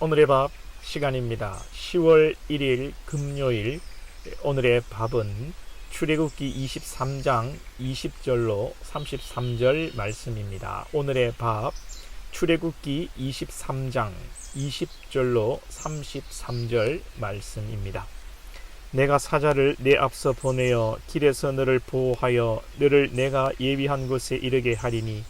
오늘의 밥 시간입니다. 10월 1일 금요일 오늘의 밥은 출애굽기 23장 20절로 33절 말씀입니다. 오늘의 밥 출애굽기 23장 20절로 33절 말씀입니다. 내가 사자를 내 앞서 보내어 길에서 너를 보호하여 너를 내가 예비한 곳에 이르게 하리니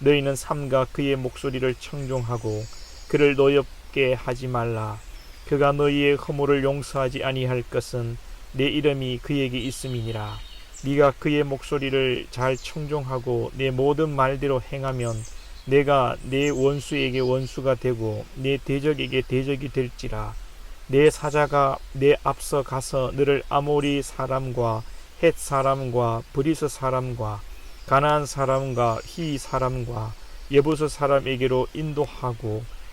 너희는 삼가 그의 목소리를 청종하고 그를 노엽 게 하지 말라. 그가 너희의 허물을 용서하지 아니할 것은 내 이름이 그에게 있음이니라. 네가 그의 목소리를 잘 청종하고 내 모든 말대로 행하면 내가 내 원수에게 원수가 되고 내 대적에게 대적이 될지라. 내 사자가 내 앞서 가서 너를 아모리 사람과 헷 사람과 브리스 사람과 가나안 사람과 히 사람과 예부스 사람에게로 인도하고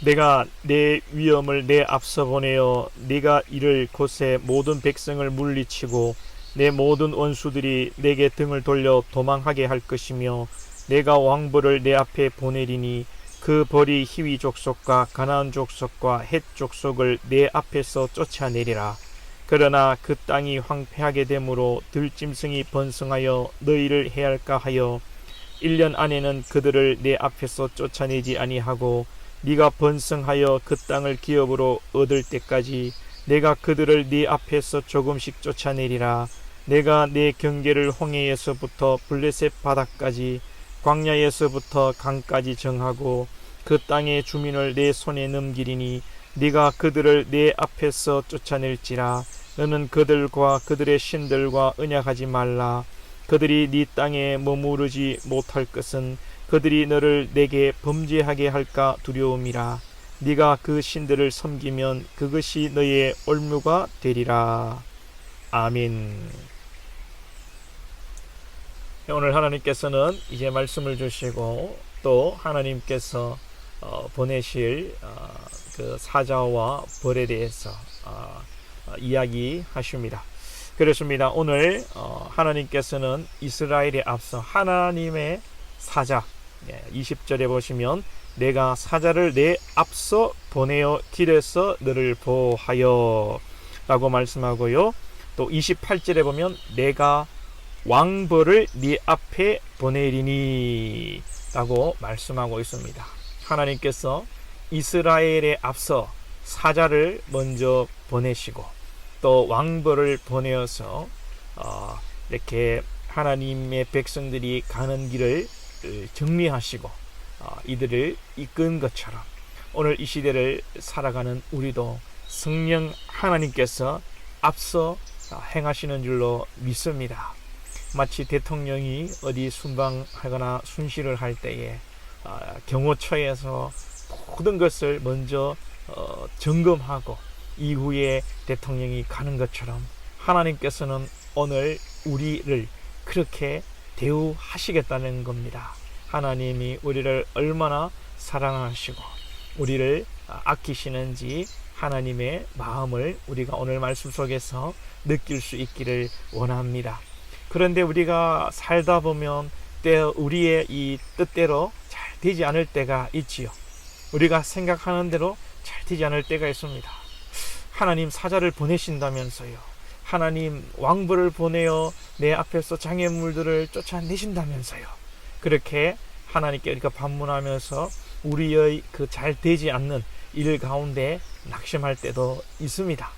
내가 내 위엄을 내 앞서 보내어 네가 이를 곳에 모든 백성을 물리치고 내 모든 원수들이 내게 등을 돌려 도망하게 할 것이며 내가 왕벌을 내 앞에 보내리니 그 벌이 희위 족속과 가나안 족속과 헷 족속을 내 앞에서 쫓아내리라. 그러나 그 땅이 황폐하게 되므로 들짐승이 번성하여 너희를 해할까 하여 1년 안에는 그들을 내 앞에서 쫓아내지 아니하고 네가 번성하여 그 땅을 기업으로 얻을 때까지 내가 그들을 네 앞에서 조금씩 쫓아내리라. 내가 내 경계를 홍해에서부터 블레셋 바다까지 광야에서부터 강까지 정하고 그 땅의 주민을 내 손에 넘기리니 네가 그들을 내 앞에서 쫓아낼지라 너는 그들과 그들의 신들과 언약하지 말라 그들이 네 땅에 머무르지 못할 것은 그들이 너를 내게 범죄하게 할까 두려움이라 네가 그 신들을 섬기면 그것이 너의 올무가 되리라 아멘 오늘 하나님께서는 이제 말씀을 주시고 또 하나님께서 어, 보내실 어, 그 사자와 벌에 대해서 어, 어, 이야기하십니다. 그렇습니다. 오늘 어, 하나님께서는 이스라엘에 앞서 하나님의 사자 예, 20절에 보시면 내가 사자를 내 앞서 보내어 길에서 너를 보하여 라고 말씀하고요. 또 28절에 보면 내가 왕벌을 네 앞에 보내리니 라고 말씀하고 있습니다. 하나님께서 이스라엘에 앞서 사자를 먼저 보내시고 또 왕벌을 보내어서 어, 이렇게 하나님의 백성들이 가는 길을 정리하시고 어, 이들을 이끈 것처럼 오늘 이 시대를 살아가는 우리도 성령 하나님께서 앞서 행하시는 줄로 믿습니다. 마치 대통령이 어디 순방하거나 순시를 할 때에 어, 경호처에서 모든 것을 먼저 어, 점검하고 이후에 대통령이 가는 것처럼 하나님께서는 오늘 우리를 그렇게 대우하시겠다는 겁니다. 하나님이 우리를 얼마나 사랑하시고 우리를 아끼시는지 하나님의 마음을 우리가 오늘 말씀 속에서 느낄 수 있기를 원합니다. 그런데 우리가 살다 보면 때 우리의 이 뜻대로 잘 되지 않을 때가 있지요. 우리가 생각하는 대로 잘 되지 않을 때가 있습니다. 하나님 사자를 보내신다면서요. 하나님 왕부를 보내어 내 앞에서 장애물들을 쫓아내신다면서요. 그렇게 하나님께 우리가 반문하면서 우리의 그 잘 되지 않는 일 가운데 낙심할 때도 있습니다.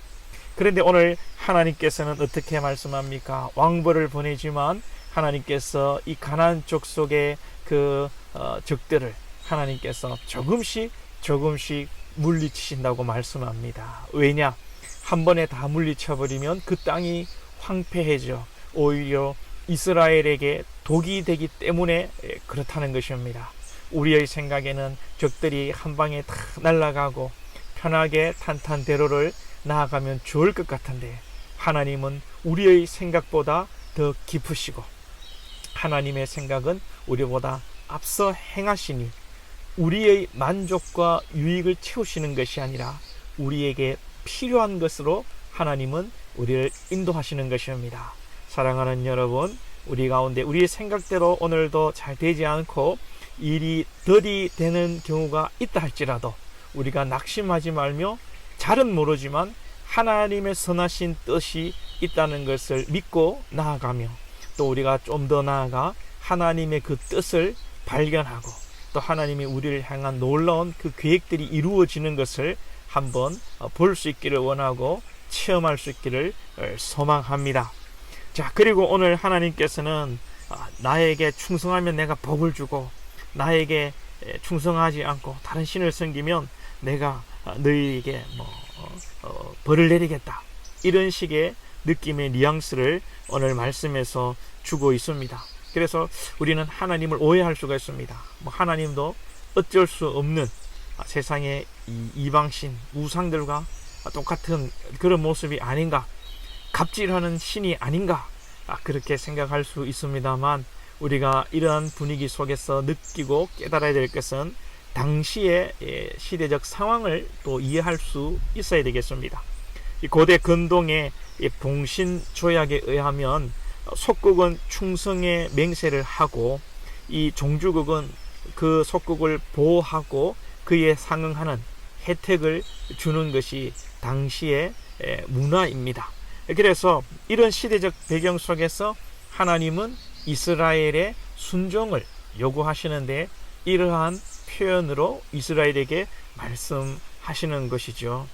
그런데 오늘 하나님께서는 어떻게 말씀합니까? 왕벌을 보내지만 하나님께서 이 가난 족 속의 그 어, 적들을 하나님께서 조금씩 조금씩 물리치신다고 말씀합니다. 왜냐? 한 번에 다 물리쳐 버리면 그 땅이 황폐해져 오히려 이스라엘에게 독이 되기 때문에 그렇다는 것입니다. 우리의 생각에는 적들이 한 방에 다 날아가고 편하게 탄탄대로를 나아가면 좋을 것 같은데 하나님은 우리의 생각보다 더 깊으시고 하나님의 생각은 우리보다 앞서 행하시니 우리의 만족과 유익을 채우시는 것이 아니라 우리에게 필요한 것으로 하나님은 우리를 인도하시는 것입니다. 사랑하는 여러분, 우리 가운데 우리의 생각대로 오늘도 잘 되지 않고 일이 덜이 되는 경우가 있다 할지라도 우리가 낙심하지 말며 잘은 모르지만 하나님의 선하신 뜻이 있다는 것을 믿고 나아가며 또 우리가 좀 더 나아가 하나님의 그 뜻을 발견하고 또 하나님이 우리를 향한 놀라운 그 계획들이 이루어지는 것을 한번 볼 수 있기를 원하고 체험할 수 있기를 소망합니다. 자, 그리고 오늘 하나님께서는 아, 나에게 충성하면 내가 복을 주고 나에게 충성하지 않고 다른 신을 섬기면 내가 너희에게 뭐 어, 어, 벌을 내리겠다. 이런 식의 느낌의 뉘앙스를 오늘 말씀에서 주고 있습니다. 그래서 우리는 하나님을 오해할 수가 있습니다. 뭐 하나님도 어쩔 수 없는 세상의 이 이방신 우상들과 똑같은 그런 모습이 아닌가 갑질하는 신이 아닌가 그렇게 생각할 수 있습니다만 우리가 이러한 분위기 속에서 느끼고 깨달아야 될 것은 당시의 시대적 상황을 또 이해할 수 있어야 되겠습니다. 고대 근동의 봉신 조약에 의하면 속국은 충성의 맹세를 하고 이 종주국은 그 속국을 보호하고 그에 상응하는 혜택을 주는 것이 당시의 문화입니다. 그래서 이런 시대적 배경 속에서 하나님은 이스라엘의 순종을 요구하시는데 이러한 표현으로 이스라엘에게 말씀하시는 것이죠.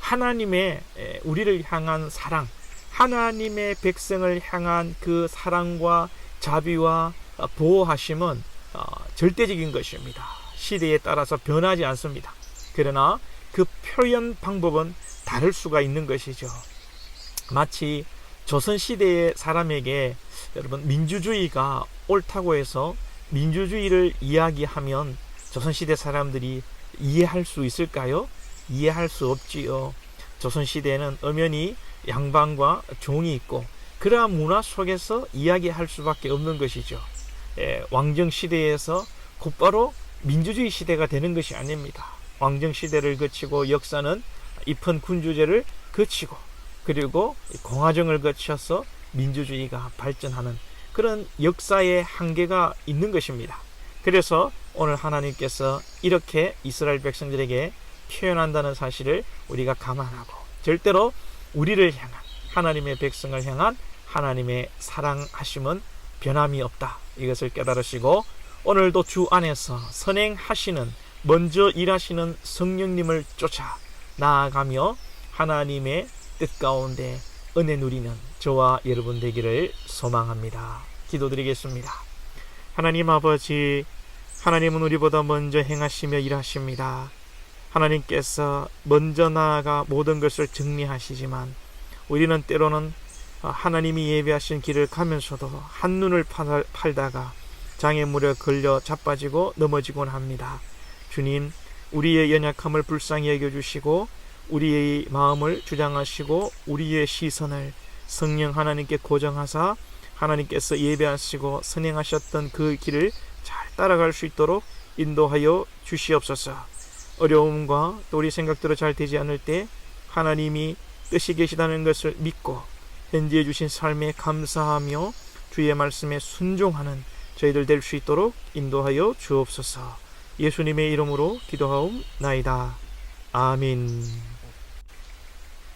하나님의 우리를 향한 사랑, 하나님의 백성을 향한 그 사랑과 자비와 보호하심은 어, 절대적인 것입니다. 시대에 따라서 변하지 않습니다. 그러나 그 표현 방법은 다를 수가 있는 것이죠. 마치 조선 시대의 사람에게 여러분 민주주의가 옳다고 해서 민주주의를 이야기하면 조선 시대 사람들이 이해할 수 있을까요? 이해할 수 없지요. 조선 시대에는 엄연히 양반과 종이 있고 그러한 문화 속에서 이야기할 수밖에 없는 것이죠. 예, 왕정 시대에서 곧바로 민주주의 시대가 되는 것이 아닙니다. 왕정 시대를 거치고 역사는 입헌 군주제를 거치고 그리고 공화정을 거쳐서 민주주의가 발전하는 그런 역사의 한계가 있는 것입니다. 그래서 오늘 하나님께서 이렇게 이스라엘 백성들에게 표현한다는 사실을 우리가 감안하고 절대로 우리를 향한 하나님의 백성을 향한 하나님의 사랑하심은 변함이 없다. 이것을 깨달으시고 오늘도 주 안에서 선행하시는 먼저 일하시는 성령님을 쫓아 나아가며 하나님의 뜻 가운데 은혜 누리는 저와 여러분 되기를 소망합니다. 기도드리겠습니다. 하나님 아버지, 하나님은 우리보다 먼저 행하시며 일하십니다. 하나님께서 먼저 나아가 모든 것을 정리하시지만 우리는 때로는 하나님이 예배하신 길을 가면서도 한눈을 팔다가 장애물에 걸려 자빠지고 넘어지곤 합니다. 주님, 우리의 연약함을 불쌍히 여겨주시고 우리의 마음을 주장하시고 우리의 시선을 성령 하나님께 고정하사 하나님께서 예배하시고 선행하셨던 그 길을 잘 따라갈 수 있도록 인도하여 주시옵소서. 어려움과 또 우리 생각대로 잘 되지 않을 때 하나님이 뜻이 계시다는 것을 믿고 현지해 주신 삶에 감사하며 주의 말씀에 순종하는 저희들 될 수 있도록 인도하여 주옵소서. 예수님의 이름으로 기도하옵나이다. 아멘.